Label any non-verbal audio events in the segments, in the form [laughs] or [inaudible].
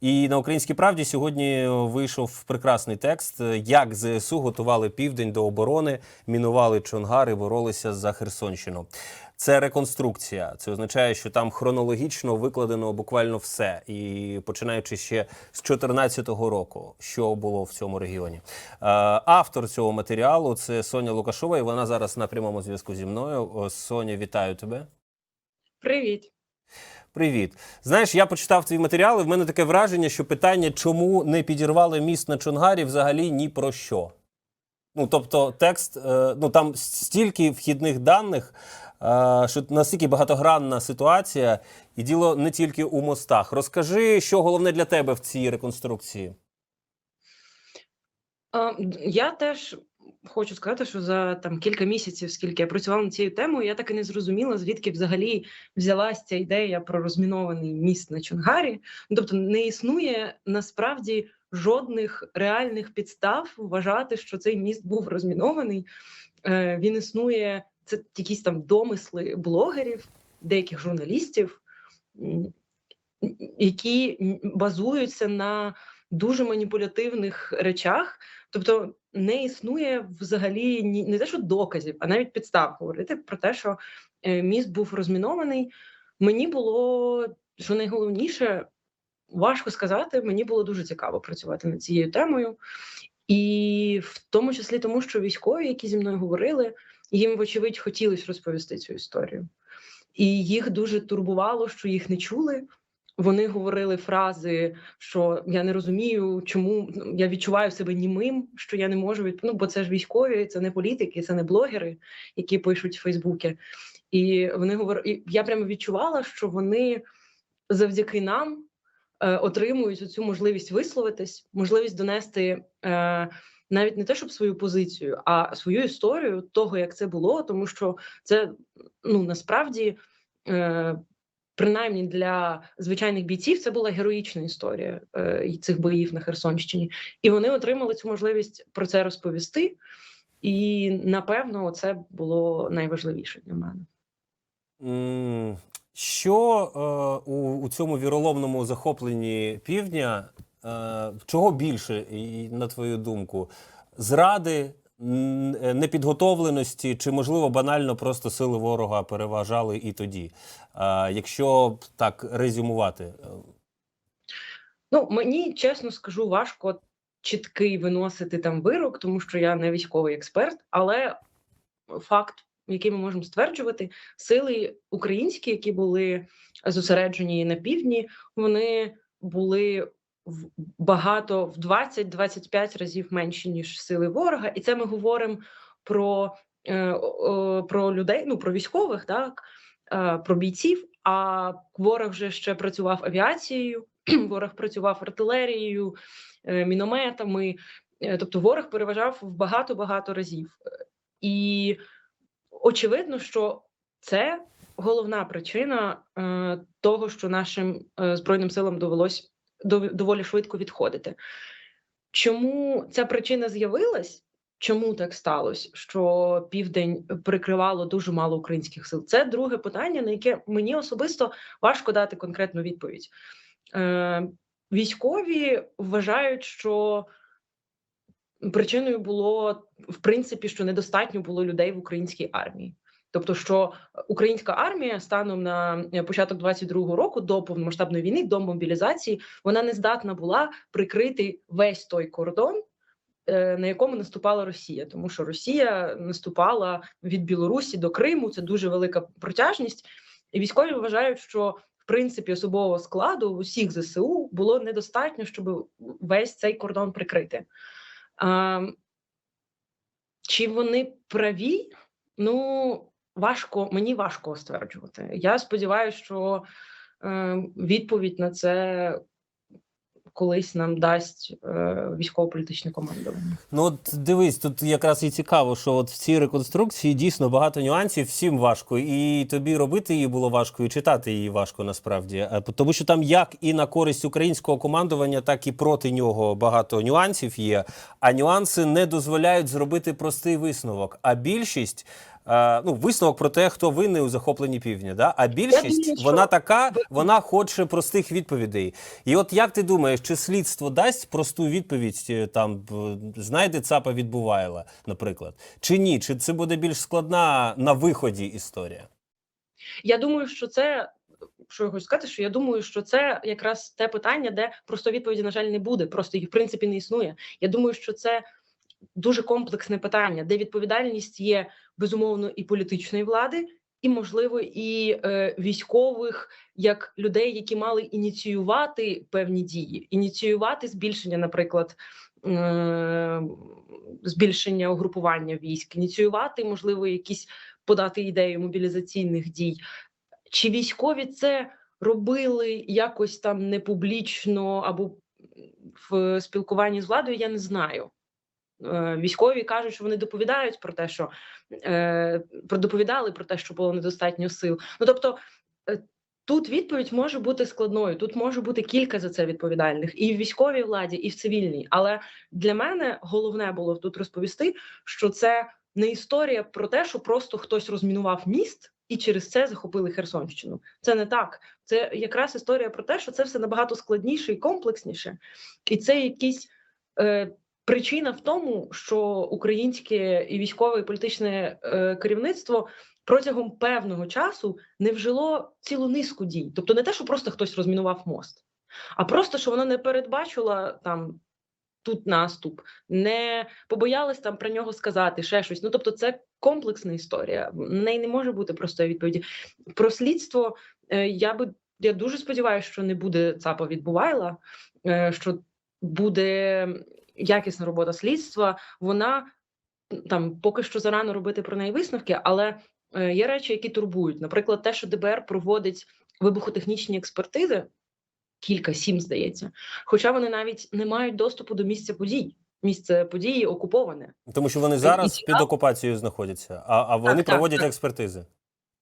І на українській правді сьогодні вийшов прекрасний текст, як ЗСУ готували південь до оборони, мінували Чонгар і боролися за Херсонщину. Це реконструкція. Це означає, що там хронологічно викладено буквально все. І починаючи ще з 2014 року, що було в цьому регіоні. Е, Автор цього матеріалу це Соня Лукашова, і вона зараз на прямому зв'язку зі мною. Соня, вітаю тебе. Привіт. Привіт. Знаєш, я почитав твій матеріал, і в мене таке враження, що питання, чому не підірвали міст на Чонгарі, взагалі ні про що. Ну, тобто, текст, е, ну там стільки вхідних даних, е, що настільки багатогранна ситуація, і діло не тільки у мостах. Розкажи, що головне для тебе в цій реконструкції. Я теж хочу сказати, що за там кілька місяців, скільки я працювала над цією темою, я так і не зрозуміла, звідки взагалі взялась ця ідея про розмінований міст на Чонгарі. Ну, Тобто не існує насправді жодних реальних підстав вважати, що цей міст був розмінований. Е, Він існує, це якісь там домисли блогерів, деяких журналістів, які базуються на дуже маніпулятивних речах. Тобто не існує взагалі ні не те, що доказів, а навіть підстав говорити про те, що е, міст був розмінований. Мені було що найголовніше, важко сказати. Мені було дуже цікаво працювати над цією темою, і в тому числі тому, що військові, які зі мною говорили, їм вочевидь хотілося розповісти цю історію, і їх дуже турбувало, що їх не чули. Вони говорили фрази, що я не розумію, чому ну, я відчуваю себе німим, що я не можу від... ну, бо це ж військові, це не політики, це не блогери, які пишуть в Фейсбуці. І вони говорили, я прямо відчувала, що вони завдяки нам е, отримують цю можливість висловитись, можливість донести е, навіть не те, щоб свою позицію, а свою історію того, як це було, тому що це ну насправді. Е, принаймні для звичайних бійців це була героїчна історія е, цих боїв на Херсонщині, і вони отримали цю можливість про це розповісти. І напевно, це було найважливіше для мене. Що е, у, у цьому віроломному захопленні півдня, е, чого більше, на твою думку, зради, непідготовленості, чи, можливо, банально просто сили ворога переважали і тоді? Е, якщо так резюмувати. Е, Ну мені чесно скажу, важко чіткий виносити там вирок, тому що я не військовий експерт, але факт, який ми можемо стверджувати, сили українські, які були зосереджені на півдні, вони були багато в 20-25 разів менші ніж сили ворога, і це ми говоримо про, е, про людей, ну про військових, так е, про бійців. А ворог вже ще працював авіацією, [clears throat] ворог працював артилерією, е, мінометами. Тобто ворог переважав в багато-багато разів. Е, І очевидно, що це головна причина того, що нашим збройним силам довелось дов- доволі швидко відходити. Чому ця причина з'явилась? Чому так сталося, що південь прикривало дуже мало українських сил? Це друге питання, на яке мені особисто важко дати конкретну відповідь. Е, військові вважають, що причиною було в принципі, що недостатньо було людей в українській армії. Тобто, що українська армія станом на е, початок 22-го року до повномасштабної війни, до мобілізації, вона не здатна була прикрити весь той кордон, е, на якому наступала Росія, тому що Росія наступала від Білорусі до Криму. Це дуже велика протяжність, і військові вважають, що в принципі особового складу усіх ЗСУ було недостатньо, щоб весь цей кордон прикрити. А, чи вони праві? Ну важко, мені важко стверджувати. Я сподіваюся, що е, відповідь на це колись нам дасть е, військово-політичне командування. Ну, от дивись, тут якраз і цікаво, що от в цій реконструкції дійсно багато нюансів, всім важко. І тобі робити її було важко, і читати її важко насправді. Е, Тому що там як і на користь українського командування, так і проти нього багато нюансів є. А нюанси не дозволяють зробити простий висновок. А більшість. Е, ну, висновок про те, хто винний у захопленні півдня. Да? А більшість думаю, що- вона така, вона хоче простих відповідей. І от як ти думаєш, чи слідство дасть просту відповідь е, там знайде ЦАПа відбувайла, наприклад, чи ні? Чи це буде більш складна на виході історія? Я думаю, що це. Що я хочу сказати, що я думаю, що це якраз те питання, де просто відповіді, на жаль, не буде. Просто їх в принципі не існує. Я думаю, що це дуже комплексне питання, де відповідальність є безумовно і політичної влади, і можливо, і е, військових, як людей, які мали ініціювати певні дії, ініціювати збільшення, наприклад. е, Збільшення угрупування військ, ініціювати, можливо, якісь подати ідею мобілізаційних дій. Чи військові це робили якось там не публічно або в спілкуванні з владою, я не знаю. Е, Військові кажуть, що вони доповідають про те, що е, про доповідали про те, що було недостатньо сил. Ну тобто е, тут відповідь може бути складною. Тут може бути кілька за це відповідальних і в військовій владі, і в цивільній. Але для мене головне було тут розповісти, що це не історія про те, що просто хтось розмінував міст і через це захопили Херсонщину. Це не так. Це якраз історія про те, що це все набагато складніше і комплексніше, і це якісь. Е, Причина в тому, що українське і військове і політичне е, керівництво протягом певного часу не вжило цілу низку дій. Тобто не те, що просто хтось розмінував мост, а просто що воно не передбачило там тут наступ, не побоялись там про нього сказати ще щось. Ну тобто, це комплексна історія. На неї не може бути простої відповіді. Про слідство е, я би я дуже сподіваюся, що не буде ЦАПа від Бувайла, е, що буде якісна робота слідства. Вона там поки що зарано робити про неї висновки, але е, є речі, які турбують. Наприклад, те, що ДБР проводить вибухотехнічні експертизи, кілька сім здається. Хоча вони навіть не мають доступу до місця подій. Місце події окуповане. Тому що вони зараз під окупацією знаходяться, а, а вони так, проводять так. експертизи.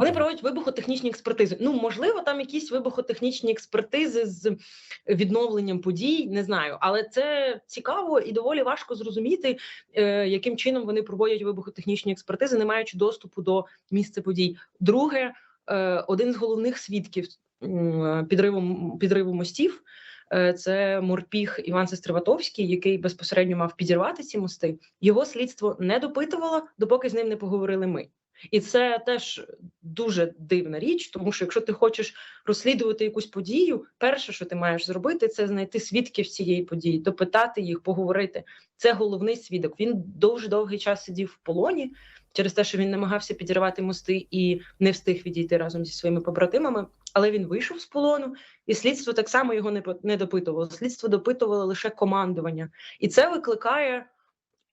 Вони проводять вибухотехнічні експертизи. Ну, можливо, там якісь вибухотехнічні експертизи з відновленням подій, не знаю, але це цікаво і доволі важко зрозуміти, е, яким чином вони проводять вибухотехнічні експертизи, не маючи доступу до місця подій. Друге, е, один з головних свідків підриву, підриву мостів. е, Це морпіг Іван Сестриватовський, який безпосередньо мав підірвати ці мости. Його слідство не допитувало, допоки з ним не поговорили ми. І це теж дуже дивна річ, тому що якщо ти хочеш розслідувати якусь подію, перше, що ти маєш зробити, це знайти свідків цієї події, допитати їх, поговорити. Це головний свідок. Він дуже довгий час сидів в полоні через те, що він намагався підірвати мости і не встиг відійти разом зі своїми побратимами. Але він вийшов з полону, і слідство так само його не не допитувало. Слідство допитувало лише командування, і це викликає.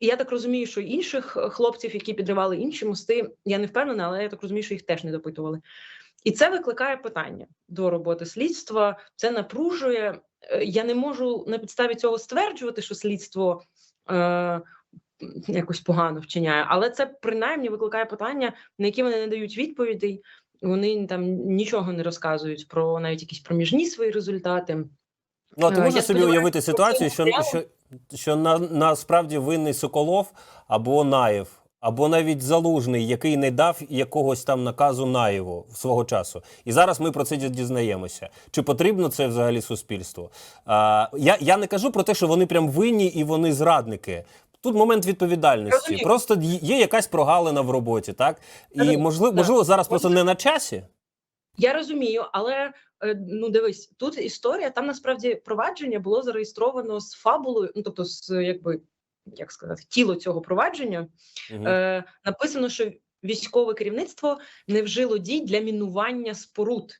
І я так розумію, що інших е, хлопців, які підривали інші мости, я не впевнена, але я так розумію, що їх теж не допитували. І це викликає питання до роботи слідства. Це напружує. Е, Я не можу на підставі цього стверджувати, що слідство е, якось погано вчиняє, але це принаймні викликає питання, на які вони не дають відповідей. Вони там нічого не розказують про навіть якісь проміжні свої результати. Ну, а ти Е, можеш собі уявити ситуацію, що, що, що на, насправді винний Соколов або Наєв, або навіть Залужний, який не дав якогось там наказу Наєву свого часу. І зараз ми про це дізнаємося. Чи потрібно це взагалі суспільству? А, я, я не кажу про те, що вони прям винні і вони зрадники. Тут момент відповідальності. Просто є якась прогалина в роботі, так? І можливо, можливо, зараз просто не на часі. Я розумію, але ну дивись, тут історія. Там насправді провадження було зареєстровано з фабулою, ну тобто, з якби як сказати, тіло цього провадження. Мгм. Е, написано, що військове керівництво не вжило дій для мінування споруд.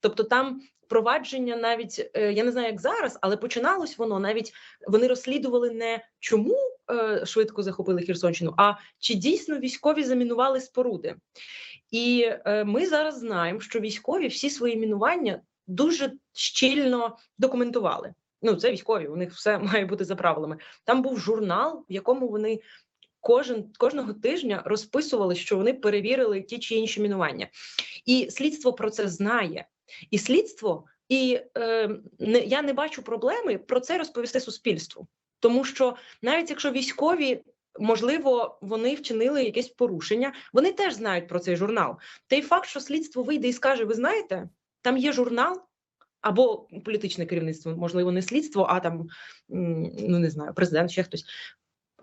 Тобто там провадження навіть е, я не знаю, як зараз, але починалось воно навіть вони розслідували не чому е, швидко захопили Херсонщину, а чи дійсно військові замінували споруди. І е, ми зараз знаємо, що військові всі свої мінування дуже щільно документували. Ну, це військові, у них все [laughs] має бути за правилами. Там був журнал, в якому вони кожен кожного тижня розписували, що вони перевірили ті чи інші мінування, і слідство про це знає. І слідство, і е, не я не бачу проблеми про це розповісти суспільству, тому що навіть якщо військові можливо, вони вчинили якесь порушення. Вони теж знають про цей журнал. Той факт, що слідство вийде і скаже: ви знаєте, там є журнал. Або політичне керівництво, можливо, не слідство, а там ну не знаю, президент, ще хтось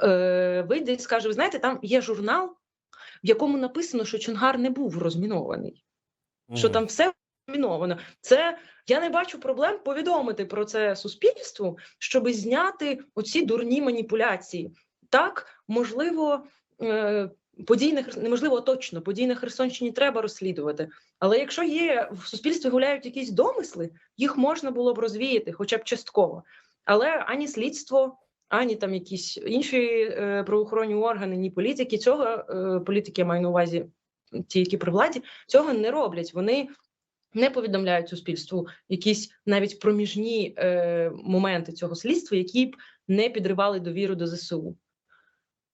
е, вийде і скаже: ви знаєте, там є журнал, в якому написано, що Чонгар не був розмінований що там все заміновано. Це я не бачу проблем повідомити про це суспільству, щоб зняти оці дурні маніпуляції. Так, можливо, е, події на Херс- неможливо точно, події на Херсонщині треба розслідувати. Але якщо є в суспільстві гуляють якісь домисли, їх можна було б розвіяти, хоча б частково. Але ані слідство, ані там якісь інші е, правоохоронні органи, ні політики цього е, політики я маю на увазі, ті, які при владі, цього не роблять. Вони не повідомляють суспільству якісь навіть проміжні е, моменти цього слідства, які б не підривали довіру до ЗСУ.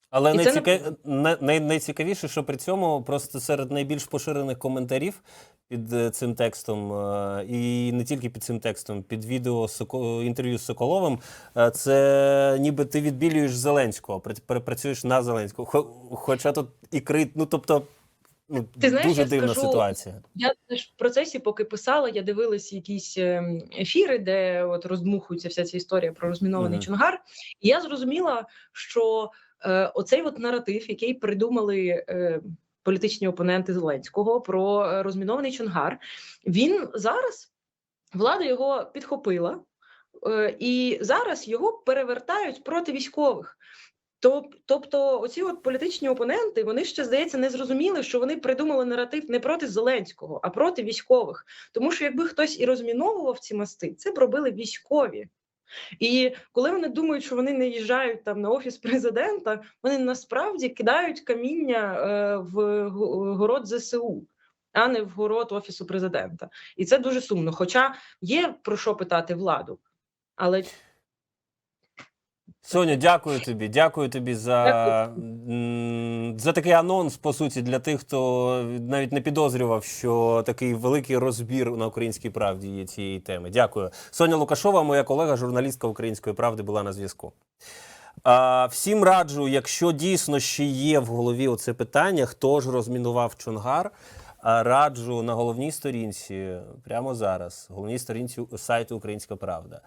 Але І це найціка... най... най- найцікавіше, що при цьому просто серед найбільш поширених коментарів під е, цим текстом, е, і не тільки під цим текстом, під відео Соко... інтерв'ю з Соколовим, е, це ніби ти відбілюєш Зеленського, пр- пр- працюєш на Зеленського. Хо- Хоча тут і крит, ну тобто ну, Ти знаєш, дуже я дивна скажу, ситуація. Я теж в процесі, поки писала, я дивилась якісь ем, ефіри, де от роздмухується вся ця історія про розмінований Мгм. Чонгар. І я зрозуміла, що оцей от наратив, який придумали е, політичні опоненти Зеленського про е, розмінований Чонгар, він зараз влада його підхопила, е, і зараз його перевертають проти військових. Тобто, оці от політичні опоненти, вони ще здається не зрозуміли, що вони придумали наратив не проти Зеленського, а проти військових. Тому що якби хтось і розміновував ці мости, це б робили військові. І коли вони думають, що вони не їжджають там на офіс президента, вони насправді кидають каміння е, в город ЗСУ, а не в город офісу президента. І це дуже сумно. Хоча є про що питати владу, але Соня, дякую тобі. Дякую тобі за, за такий анонс, по суті, для тих, хто навіть не підозрював, що такий великий розбір на українській правді є цієї теми. Дякую. Соня Лукашова, моя колега, журналістка Української правди, була на зв'язку. А, всім раджу, якщо дійсно ще є в голові оце питання, хто ж розмінував Чонгар. Раджу на головній сторінці прямо зараз, головній сторінці сайту Українська Правда.